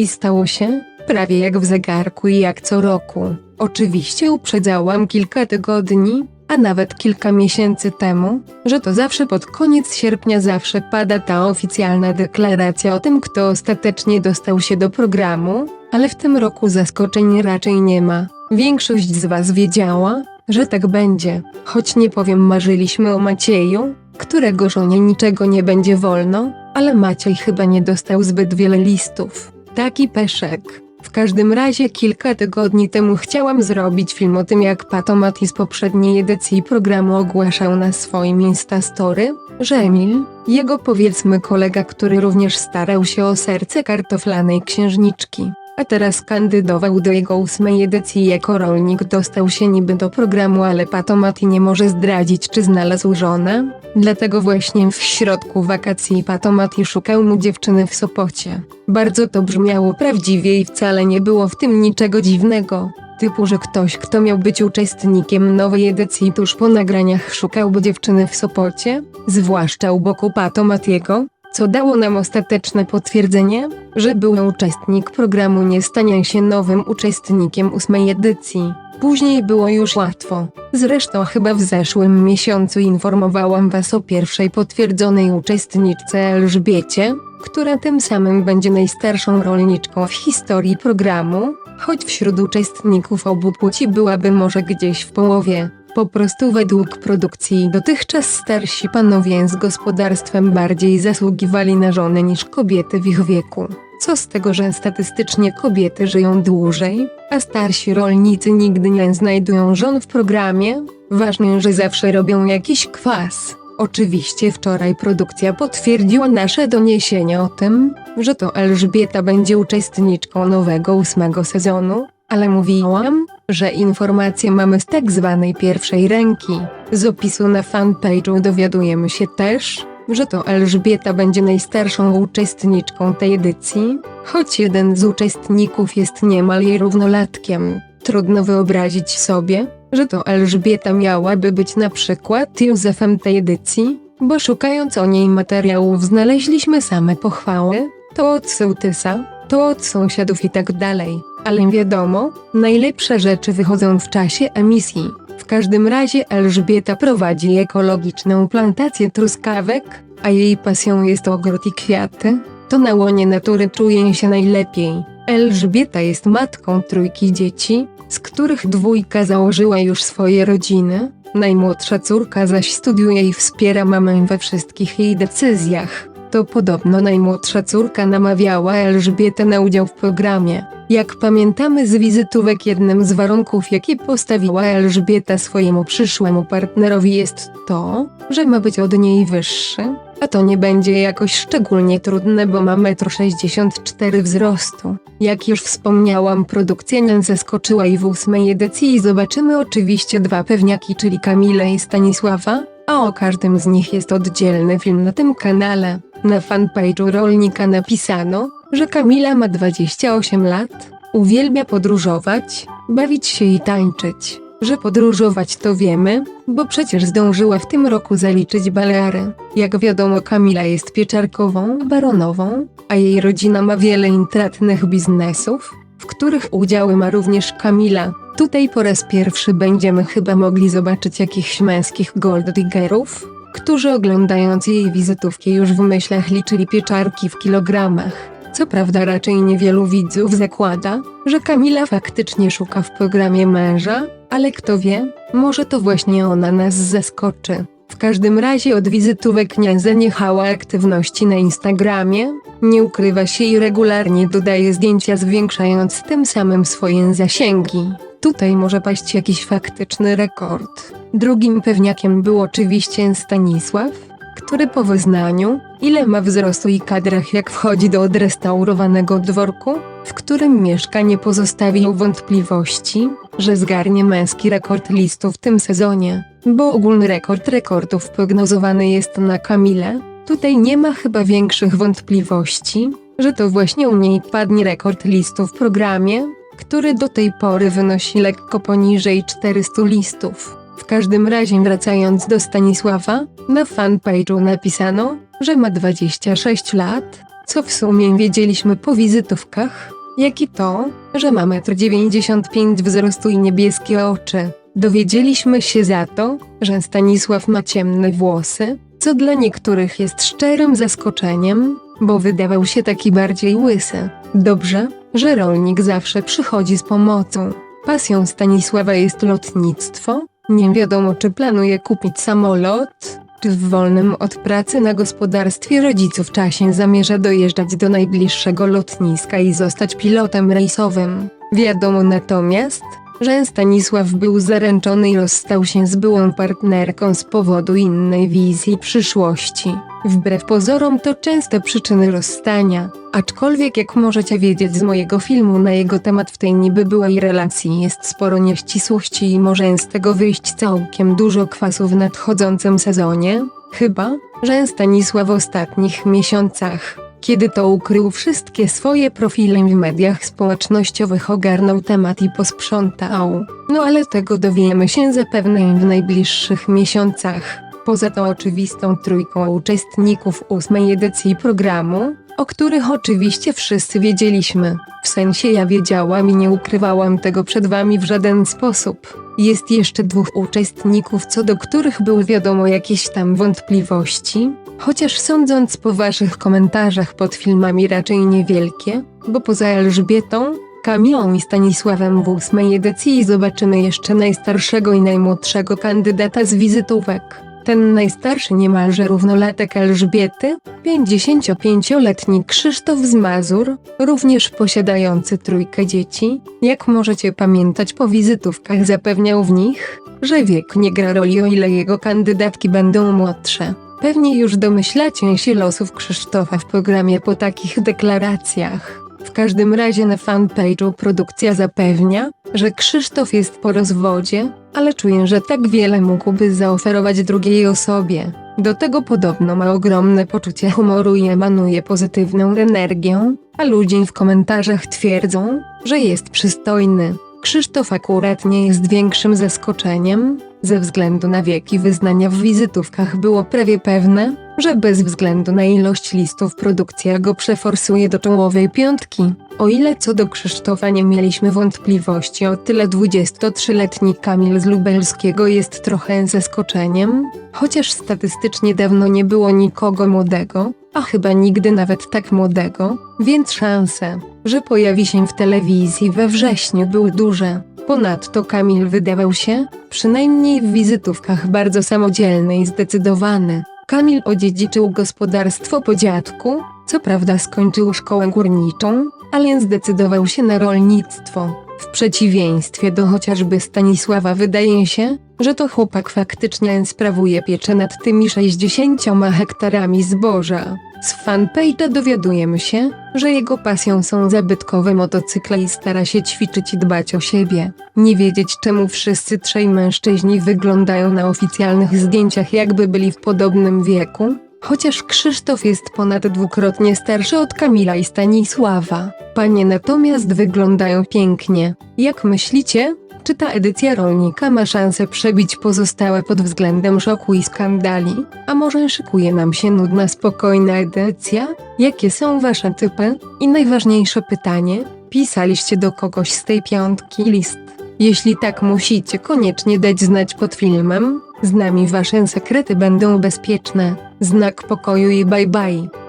i stało się, prawie jak w zegarku i jak co roku. Oczywiście uprzedzałam kilka tygodni, a nawet kilka miesięcy temu, że to zawsze pod koniec sierpnia zawsze pada ta oficjalna deklaracja o tym, kto ostatecznie dostał się do programu, ale w tym roku zaskoczeń raczej nie ma. Większość z Was wiedziała, że tak będzie, choć nie powiem marzyliśmy o Macieju, którego żonie niczego nie będzie wolno, ale Maciej chyba nie dostał zbyt wiele listów. Taki peszek. W każdym razie kilka tygodni temu chciałam zrobić film o tym jak Patomat z poprzedniej edycji programu ogłaszał na swoim Instastory, że Emil, jego powiedzmy kolega, który również starał się o serce kartoflanej księżniczki, a teraz kandydował do jego ósmej edycji jako rolnik dostał się niby do programu, ale Patomati nie może zdradzić czy znalazł żonę, dlatego właśnie w środku wakacji Patomati szukał mu dziewczyny w Sopocie. Bardzo to brzmiało prawdziwie i wcale nie było w tym niczego dziwnego. Typu, że ktoś, kto miał być uczestnikiem nowej edycji tuż po nagraniach szukałby dziewczyny w Sopocie, zwłaszcza u boku Patomatiego, co dało nam ostateczne potwierdzenie, że były uczestnik programu nie stanie się nowym uczestnikiem ósmej edycji. Później było już łatwo. Zresztą chyba w zeszłym miesiącu informowałam Was o pierwszej potwierdzonej uczestniczce Elżbiecie, która tym samym będzie najstarszą rolniczką w historii programu, choć wśród uczestników obu płci byłaby może gdzieś w połowie. Po prostu według produkcji dotychczas starsi panowie z gospodarstwem bardziej zasługiwali na żony niż kobiety w ich wieku. Co z tego, że statystycznie kobiety żyją dłużej, a starsi rolnicy nigdy nie znajdują żon w programie? Ważne, że zawsze robią jakiś kwas. Oczywiście wczoraj produkcja potwierdziła nasze doniesienia o tym, że to Elżbieta będzie uczestniczką nowego ósmego sezonu, ale mówiłam, że informacje mamy z tak zwanej pierwszej ręki. Z opisu na fanpage'u dowiadujemy się też, że to Elżbieta będzie najstarszą uczestniczką tej edycji, choć jeden z uczestników jest niemal jej równolatkiem. Trudno wyobrazić sobie, że to Elżbieta miałaby być na przykład Józefem tej edycji, bo szukając o niej materiałów znaleźliśmy same pochwały, to od sołtysa, to od sąsiadów i tak dalej. Ale wiadomo, najlepsze rzeczy wychodzą w czasie emisji. W każdym razie Elżbieta prowadzi ekologiczną plantację truskawek, a jej pasją jest ogród i kwiaty. To na łonie natury czuje się najlepiej. Elżbieta jest matką trójki dzieci, z których dwójka założyła już swoje rodziny. Najmłodsza córka zaś studiuje i wspiera mamę we wszystkich jej decyzjach. To podobno najmłodsza córka namawiała Elżbietę na udział w programie. Jak pamiętamy z wizytówek jednym z warunków jakie postawiła Elżbieta swojemu przyszłemu partnerowi jest to, że ma być od niej wyższy, a to nie będzie jakoś szczególnie trudne, bo ma 1,64 m wzrostu. Jak już wspomniałam, produkcja nie zaskoczyła i w ósmej edycji zobaczymy oczywiście dwa pewniaki, czyli Kamilę i Stanisława, a o każdym z nich jest oddzielny film na tym kanale. Na fanpage'u rolnika napisano, że Kamila ma 28 lat, uwielbia podróżować, bawić się i tańczyć. Że podróżować to wiemy, bo przecież zdążyła w tym roku zaliczyć Baleary. Jak wiadomo Kamila jest pieczarkową baronową, a jej rodzina ma wiele intratnych biznesów, w których udziały ma również Kamila. Tutaj po raz pierwszy będziemy chyba mogli zobaczyć jakichś męskich gold diggerów, którzy oglądając jej wizytówki już w myślach liczyli pieczarki w kilogramach. Co prawda raczej niewielu widzów zakłada, że Kamila faktycznie szuka w programie męża, ale kto wie, może to właśnie ona nas zaskoczy. W każdym razie od wizytówek nie zaniechała aktywności na Instagramie, nie ukrywa się i regularnie dodaje zdjęcia zwiększając tym samym swoje zasięgi. Tutaj może paść jakiś faktyczny rekord. Drugim pewniakiem był oczywiście Stanisław, który po wyznaniu, ile ma wzrostu i kadrach jak wchodzi do odrestaurowanego dworku, w którym mieszka nie pozostawił wątpliwości, że zgarnie męski rekord listu w tym sezonie, bo ogólny rekord rekordów prognozowany jest na Kamilę. Tutaj nie ma chyba większych wątpliwości, że to właśnie u niej padnie rekord listów w programie, który do tej pory wynosi lekko poniżej 400 listów. W każdym razie wracając do Stanisława, na fanpage'u napisano, że ma 26 lat, Co w sumie wiedzieliśmy po wizytówkach? Jak i to, że ma 1,95 m wzrostu i niebieskie oczy. Dowiedzieliśmy się za to, że Stanisław ma ciemne włosy, co dla niektórych jest szczerym zaskoczeniem, bo wydawał się taki bardziej łysy. Dobrze, że rolnik zawsze przychodzi z pomocą. Pasją Stanisława jest lotnictwo. Nie wiadomo, czy planuje kupić samolot, czy w wolnym od pracy na gospodarstwie rodziców czasie zamierza dojeżdżać do najbliższego lotniska i zostać pilotem rejsowym. Wiadomo natomiast, że Stanisław był zaręczony i rozstał się z byłą partnerką z powodu innej wizji przyszłości. Wbrew pozorom to częste przyczyny rozstania, aczkolwiek jak możecie wiedzieć z mojego filmu na jego temat w tej niby byłej relacji jest sporo nieścisłości i może z tego wyjść całkiem dużo kwasu w nadchodzącym sezonie, chyba, że Stanisław w ostatnich miesiącach kiedy to ukrył wszystkie swoje profile w mediach społecznościowych, ogarnął temat i posprzątał. No ale tego dowiemy się zapewne w najbliższych miesiącach. Poza tą oczywistą trójką uczestników ósmej edycji programu, o których oczywiście wszyscy wiedzieliśmy. W sensie ja wiedziałam i nie ukrywałam tego przed wami w żaden sposób. Jest jeszcze dwóch uczestników, co do których były wiadomo jakieś tam wątpliwości, chociaż sądząc po waszych komentarzach pod filmami raczej niewielkie, bo poza Elżbietą, Kamilą i Stanisławem w ósmej edycji zobaczymy jeszcze najstarszego i najmłodszego kandydata z wizytówek. Ten najstarszy niemalże równolatek Elżbiety, 55-letni Krzysztof z Mazur, również posiadający trójkę dzieci, jak możecie pamiętać po wizytówkach zapewniał w nich, że wiek nie gra roli o ile jego kandydatki będą młodsze. Pewnie już domyślacie się losów Krzysztofa w programie po takich deklaracjach. W każdym razie na fanpage'u produkcja zapewnia, że Krzysztof jest po rozwodzie, ale czuję, że tak wiele mógłby zaoferować drugiej osobie. Do tego podobno ma ogromne poczucie humoru i emanuje pozytywną energią, a ludzie w komentarzach twierdzą, że jest przystojny. Krzysztof akurat nie jest większym zaskoczeniem, ze względu na wieki wyznania w wizytówkach było prawie pewne, że bez względu na ilość listów produkcja go przeforsuje do czołowej piątki. O ile co do Krzysztofa nie mieliśmy wątpliwości, o tyle 23-letni Kamil z Lubelskiego jest trochę zaskoczeniem, chociaż statystycznie dawno nie było nikogo młodego, a chyba nigdy nawet tak młodego, więc szanse, że pojawi się w telewizji we wrześniu były duże. Ponadto Kamil wydawał się, przynajmniej w wizytówkach, bardzo samodzielny i zdecydowany. Kamil odziedziczył gospodarstwo po dziadku, co prawda skończył szkołę górniczą, ale zdecydował się na rolnictwo. W przeciwieństwie do chociażby Stanisława wydaje się, że to chłopak faktycznie sprawuje pieczę nad tymi 60 hektarami zboża. Z fanpage'a dowiadujemy się, że jego pasją są zabytkowe motocykle i stara się ćwiczyć i dbać o siebie. Nie wiedzieć czemu wszyscy trzej mężczyźni wyglądają na oficjalnych zdjęciach jakby byli w podobnym wieku, chociaż Krzysztof jest ponad dwukrotnie starszy od Kamila i Stanisława. Panie natomiast wyglądają pięknie. Jak myślicie? Czy ta edycja rolnika ma szansę przebić pozostałe pod względem szoku i skandali? A może szykuje nam się nudna, spokojna edycja? Jakie są wasze typy? I najważniejsze pytanie, pisaliście do kogoś z tej piątki list? Jeśli tak musicie koniecznie dać znać pod filmem, z nami wasze sekrety będą bezpieczne. Znak pokoju i bye bye.